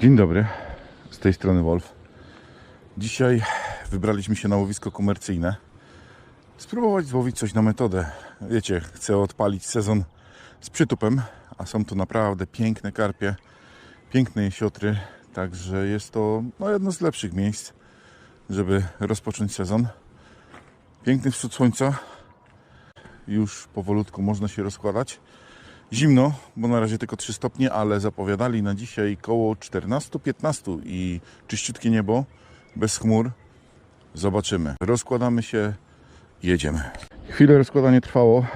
Dzień dobry, z tej strony Wolf. Dzisiaj wybraliśmy się na łowisko komercyjne. Spróbować złowić coś na metodę. Wiecie, chcę odpalić sezon z przytupem, a są tu naprawdę piękne karpie, piękne jesiotry, także jest to no, jedno z lepszych miejsc, żeby rozpocząć sezon. Piękny wschód słońca, już powolutku można się rozkładać. Zimno, bo na razie tylko 3 stopnie, ale zapowiadali na dzisiaj koło 14-15 i czyściutkie niebo, bez chmur. Zobaczymy. Rozkładamy się, jedziemy. Chwilę rozkładanie trwało,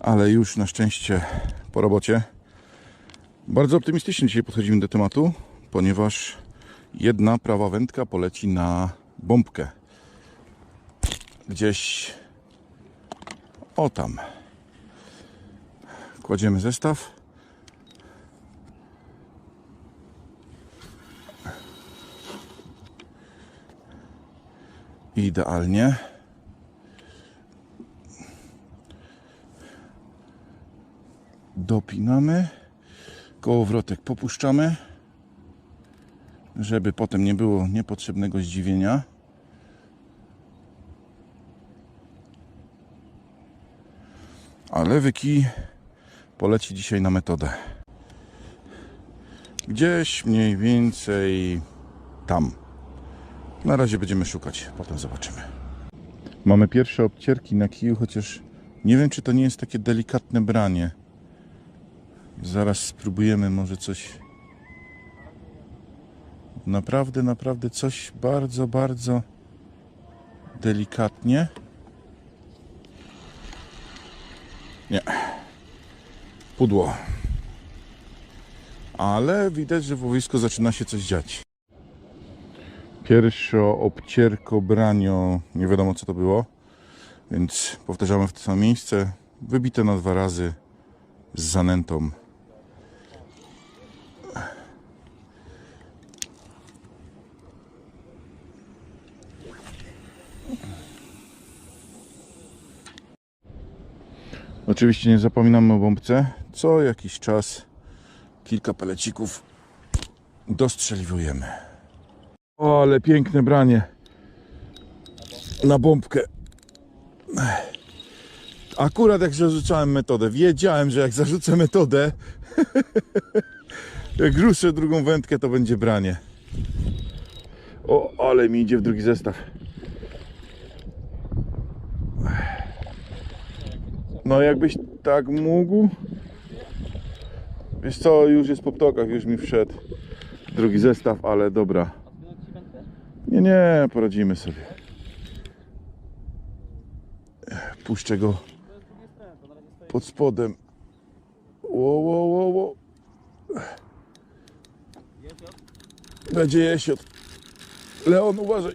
ale już na szczęście po robocie. Bardzo optymistycznie dzisiaj podchodzimy do tematu, ponieważ jedna prawa wędka poleci na bombkę. Gdzieś o tam. Kładziemy zestaw. Idealnie. Dopinamy. Kołowrotek popuszczamy, żeby potem nie było niepotrzebnego zdziwienia. A lewy poleci dzisiaj na metodę. Gdzieś mniej więcej tam. Na razie będziemy szukać, potem zobaczymy. Mamy pierwsze obcierki na kiju, chociaż nie wiem, czy to nie jest takie delikatne branie. Zaraz spróbujemy może coś. Naprawdę, naprawdę coś bardzo, bardzo delikatnie. Nie. Pudło. Ale widać, że w łowisku zaczyna się coś dziać. Pierwsze obcierko branio, nie wiadomo co to było, więc powtarzamy w to samo miejsce. Wybite na dwa razy z zanętą. Oczywiście nie zapominamy o bombce. Co jakiś czas kilka pelecików dostrzeliwujemy. O, ale piękne branie na bombkę. Akurat jak zarzucałem metodę, wiedziałem, że jak zarzucę metodę, jak ruszę drugą wędkę, to będzie branie. O, ale mi idzie w drugi zestaw. No jakbyś tak mógł. Wiesz co, już jest po ptokach, już mi wszedł drugi zestaw, ale dobra. Nie, nie, poradzimy sobie. Puszczę go pod spodem. Ło, ło, ło, ło. Będzie jesiot. Leon, uważaj.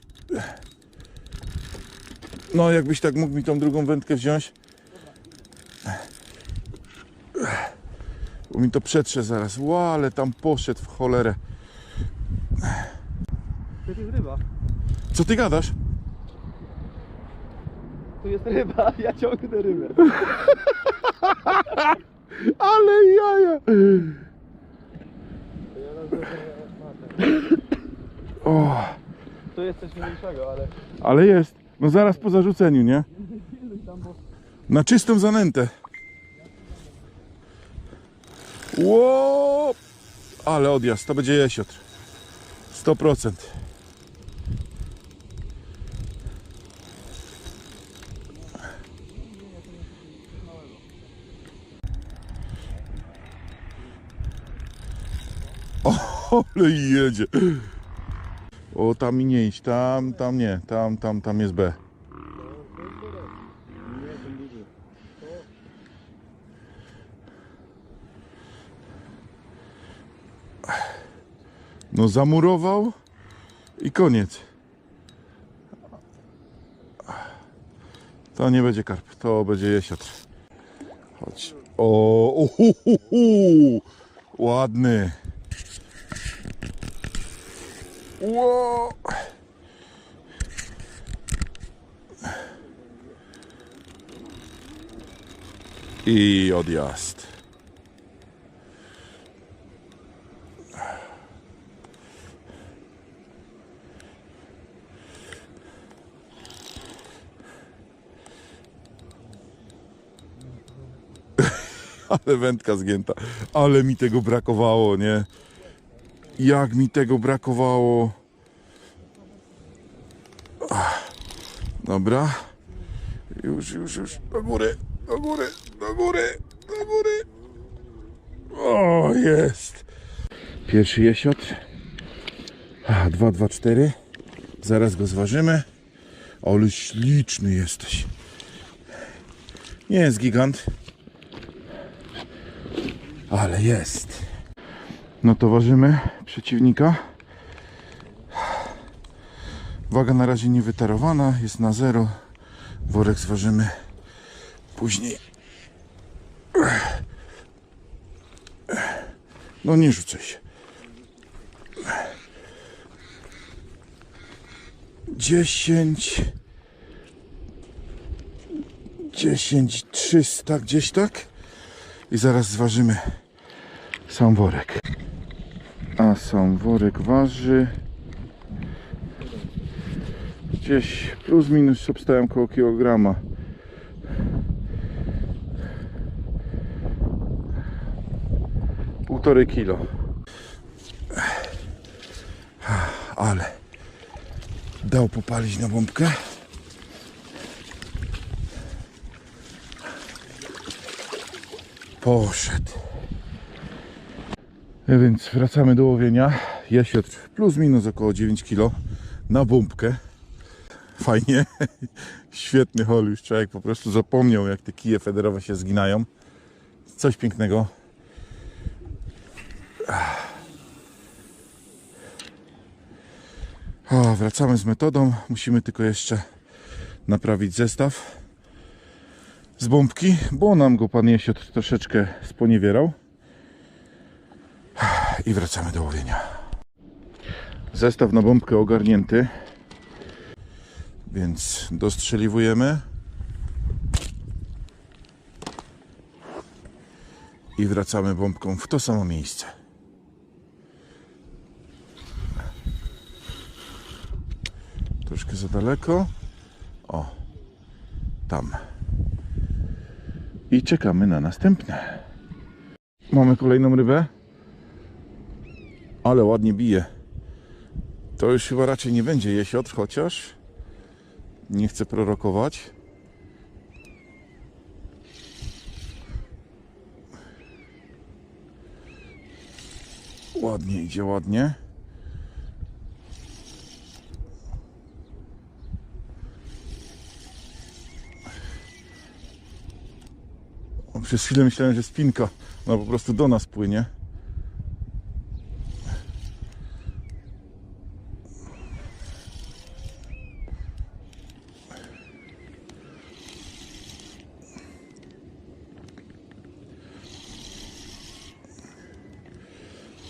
No, jakbyś tak mógł mi tą drugą wędkę wziąć. Bo mi to przetrze zaraz. Ła, ale tam poszedł w cholerę. To jest ryba. Co ty gadasz? Tu jest ryba, ja ciągnę rybę. Ale jaja! O, Tu jest coś mniejszego, ale ale jest. No zaraz po zarzuceniu, nie? Na czystą zanętę. Ło! Ale odjazd, to będzie jesiotr. 100%. O, ale jedzie. O, tam nie iść, tam, tam nie, tam, tam, tam jest B. No zamurował i koniec. To nie będzie karp, to będzie jesiotr. Chodź. O, uhuhuhu. ładny. I odjazd. Ale wędka zgięta. Ale mi tego brakowało, nie? Jak mi tego brakowało. Dobra. Już, już, już. Do góry, do góry, do góry, do góry. O, jest. Pierwszy jesiot. A, 2, 2, 4. Zaraz go zważymy. Ale śliczny jesteś. Nie jest gigant. Ale jest. No to ważymy przeciwnika. Waga na razie nie wytarowana, jest na zero. Worek zważymy później. No nie rzucaj się. Dziesięć. Dziesięć trzysta gdzieś tak. I zaraz zważymy sam worek. A sam worek waży gdzieś plus minus obstałem koło kilograma. Półtorej kilo. Ale dał popalić na bombkę. Poszedł. Więc wracamy do łowienia. Jesiotr plus minus około 9 kg na bombkę. Fajnie. Świetny hol już człowiek po prostu zapomniał jak te kije federowe się zginają. Coś pięknego. O, wracamy z metodą. Musimy tylko jeszcze naprawić zestaw z bombki, bo nam go pan Jesiotr troszeczkę sponiewierał. I wracamy do łowienia. Zestaw na bombkę ogarnięty. Więc dostrzeliwujemy. I wracamy bombką w to samo miejsce. Troszkę za daleko. O, tam. I czekamy na następne. Mamy kolejną rybę. Ale ładnie bije. To już chyba raczej nie będzie jesiotr, chociaż nie chcę prorokować. Ładnie idzie, ładnie. Przez chwilę myślałem, że spinka. Ona po prostu do nas płynie.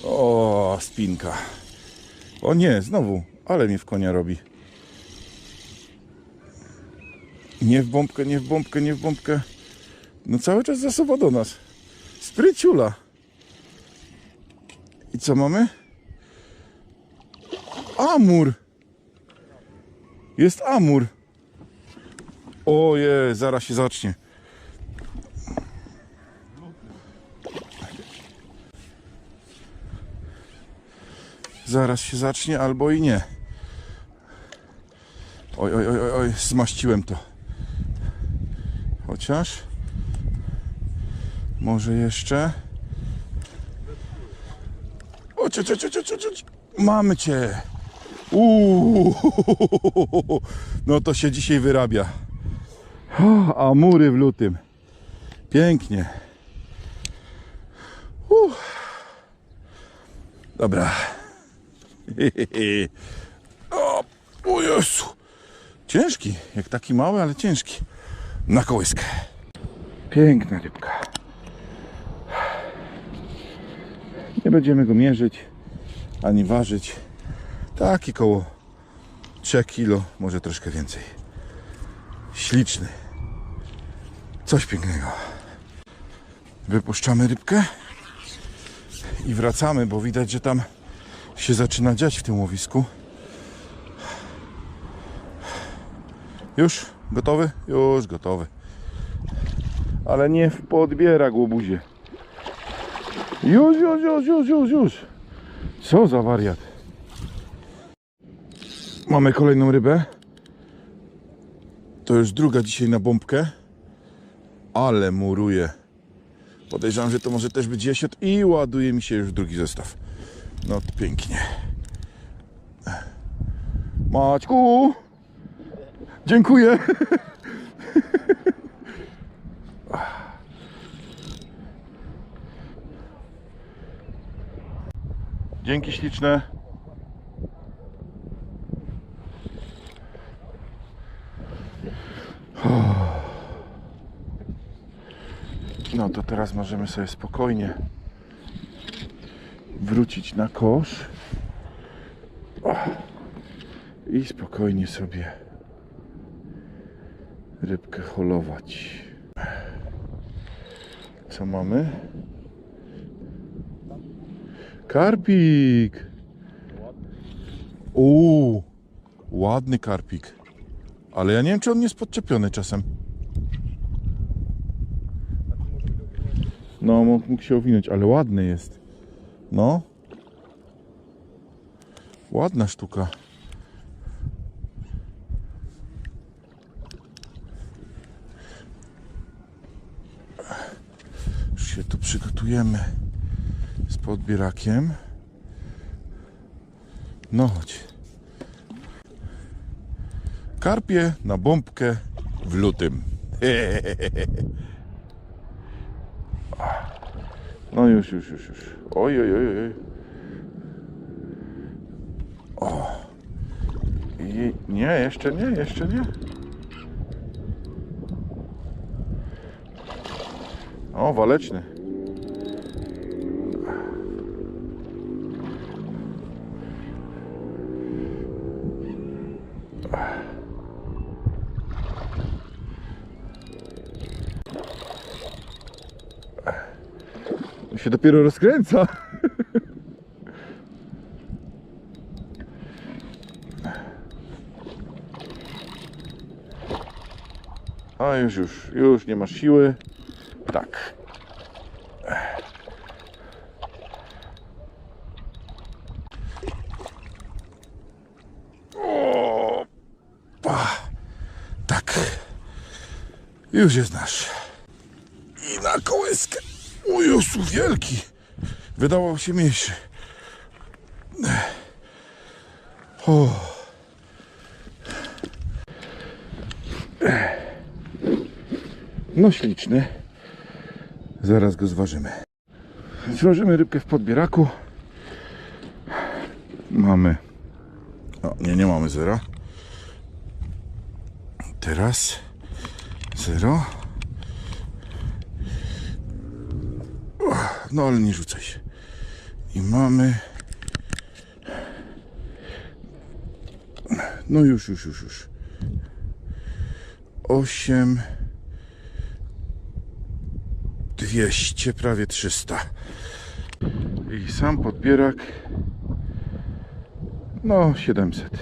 O, spinka. O nie, znowu, ale mnie w konia robi. Nie w bombkę, nie w bombkę, nie w bombkę. No cały czas zasuwa do nas. Spryciula. I co mamy? Amur. Jest amur. Oje, zaraz się zacznie. Zaraz się zacznie, albo i nie. Oj, oj, oj, oj, zmaściłem to. Chociaż. Może jeszcze. O, cio, cio, cio, cio, cio, cio. Mamy cię. Uuu. No to się dzisiaj wyrabia. O, amury w lutym. Pięknie. Uff. Dobra. O, o Jezu. Ciężki, jak taki mały, ale ciężki. Na kołyskę. Piękna rybka. Nie będziemy go mierzyć, ani ważyć. Taki koło 3 kilo, może troszkę więcej. Śliczny. Coś pięknego. Wypuszczamy rybkę i wracamy, bo widać, że tam się zaczyna dziać w tym łowisku. Już? Gotowy? Już gotowy. Ale nie podbiera głobuzie. Już, już, już, już, już, już. Co za wariat. Mamy kolejną rybę. To już druga dzisiaj na bombkę. Ale muruje. Podejrzewam, że to może też być jesiot i ładuje mi się już drugi zestaw. No pięknie. Maćku! Dziękuję. Dzięki śliczne. No to teraz możemy sobie spokojnie wrócić na kosz i spokojnie sobie rybkę holować. Co mamy? Karpik! Uuu, ładny karpik. Ale ja nie wiem, czy on nie jest podczepiony czasem. No, mógł mógł się owinąć, ale ładny jest. No. Ładna sztuka. Już się tu przygotujemy z podbierakiem. No chodź. Karpie na bombkę w lutym. No już, już, już, już. Oj, oj, oj, oj. O. I nie, jeszcze nie, jeszcze nie. O, waleczny. się dopiero rozkręca. A już, już, już nie masz siły. Tak. O. Tak. Już jest nasz. I na kołyskę. O Jezu, wielki. Wydawał się mniejszy. O. No śliczny. Zaraz go zważymy. Zważymy rybkę w podbieraku. Mamy. O, nie, nie mamy zera. Teraz zero. No ale nie rzucaj się. I mamy. No już, już, już, już. Osiem. Dwieście, prawie trzysta. I sam podbierak. No, 700.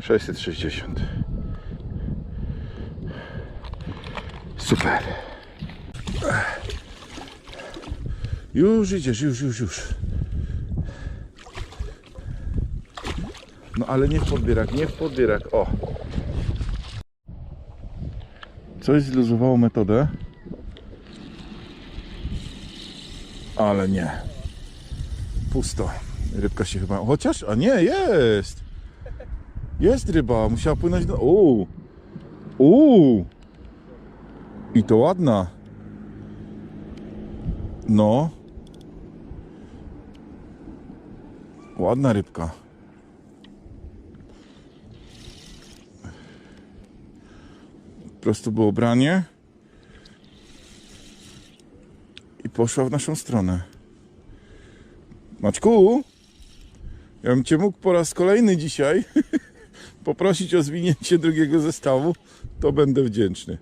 660. Super. Już idziesz, już, już, już. No ale nie w podbierak, nie w podbierak. O. Coś zluzowało metodę. Ale nie. Pusto. Rybka się chyba. Chociaż, a nie, jest. Jest ryba, musiała płynąć do. Uuu. Uuu. I to ładna. No. Ładna rybka. Prosto było branie. I poszła w naszą stronę. Maczku, ja bym Cię mógł po raz kolejny dzisiaj poprosić o zwinięcie drugiego zestawu, to będę wdzięczny.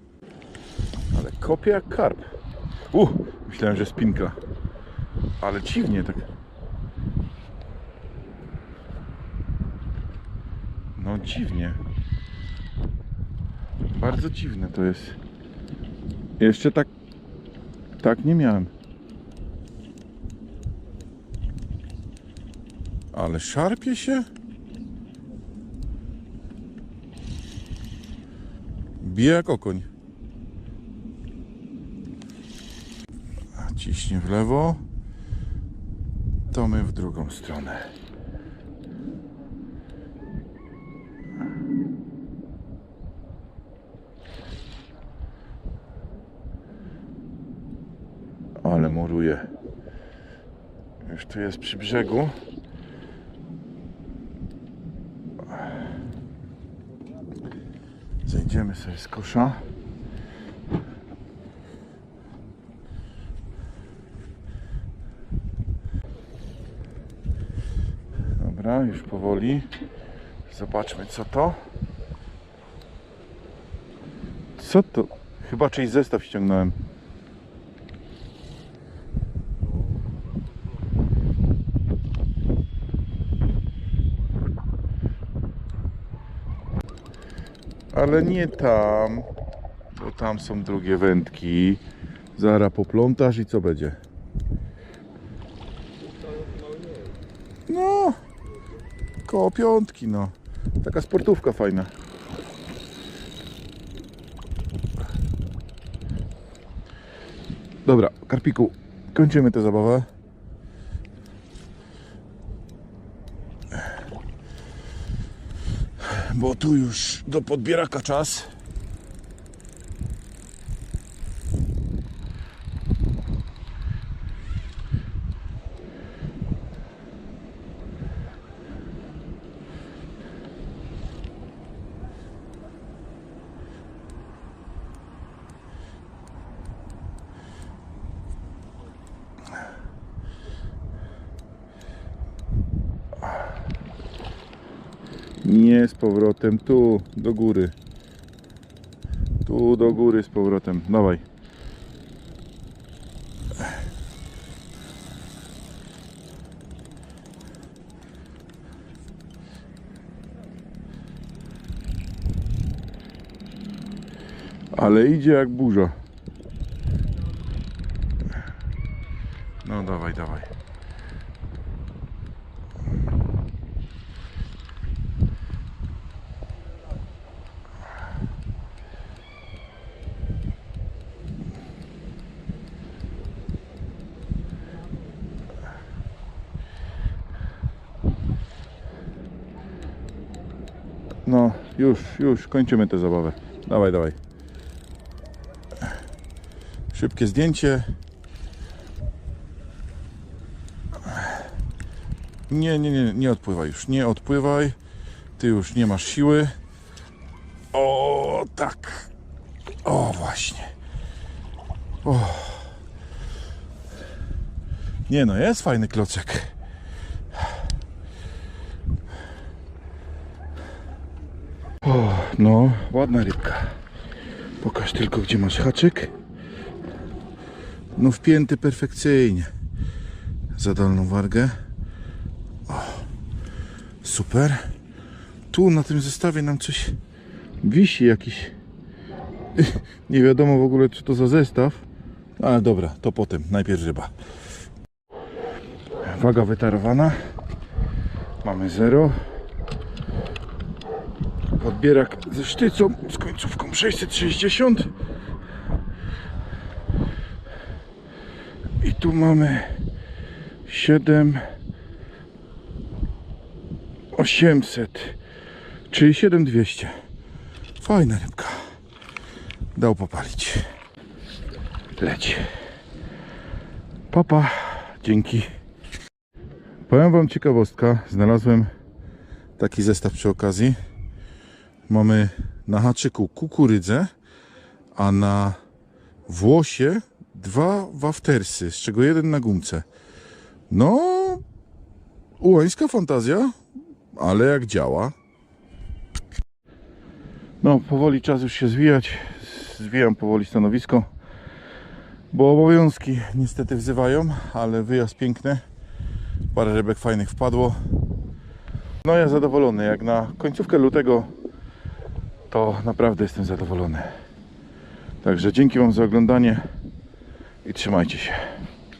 Ale kopie jak karp. Uh, myślałem, że spinka. Ale dziwnie tak. dziwnie. Bardzo dziwne to jest. Jeszcze tak... Tak nie miałem. Ale szarpie się? Bije jak okoń. A ciśnie w lewo. To my w drugą stronę. Tu jest przy brzegu. Zejdziemy sobie z kosza. Dobra, już powoli. Zobaczmy co to. Co to? Chyba czyjś zestaw ściągnąłem. Ale nie tam, bo tam są drugie wędki. Zara poplątasz i co będzie? No, koło piątki, no. Taka sportówka fajna. Dobra, Karpiku, kończymy tę zabawę. Bo tu już do podbieraka czas. Nie z powrotem, tu do góry. Tu do góry z powrotem. Dawaj. Ale idzie jak burza. No dawaj, dawaj. No, już, już, kończymy tę zabawę. Dawaj, dawaj. Szybkie zdjęcie. Nie, nie, nie, nie odpływaj już. Nie odpływaj. Ty już nie masz siły. O, tak. O, właśnie. O. Nie no, jest fajny klocek. O, no, ładna rybka. Pokaż tylko, gdzie masz haczyk. No, wpięty perfekcyjnie. Za dolną wargę. O, super. Tu na tym zestawie nam coś wisi jakiś. Nie wiadomo w ogóle, czy to za zestaw. Ale dobra, to potem. Najpierw ryba. Waga wytarowana. Mamy zero. Odbierak ze sztycą z końcówką 660. I tu mamy 7 800, czyli 7200. Fajna rybka. Dał popalić. Leci. Papa, dzięki. Powiem Wam ciekawostka. Znalazłem taki zestaw przy okazji. Mamy na haczyku kukurydzę, a na włosie dwa waftersy, z czego jeden na gumce. No, ułańska fantazja, ale jak działa. No, powoli czas już się zwijać. Zwijam powoli stanowisko, bo obowiązki niestety wzywają, ale wyjazd piękny. Parę rybek fajnych wpadło. No ja zadowolony, jak na końcówkę lutego to naprawdę jestem zadowolony. Także dzięki Wam za oglądanie i trzymajcie się.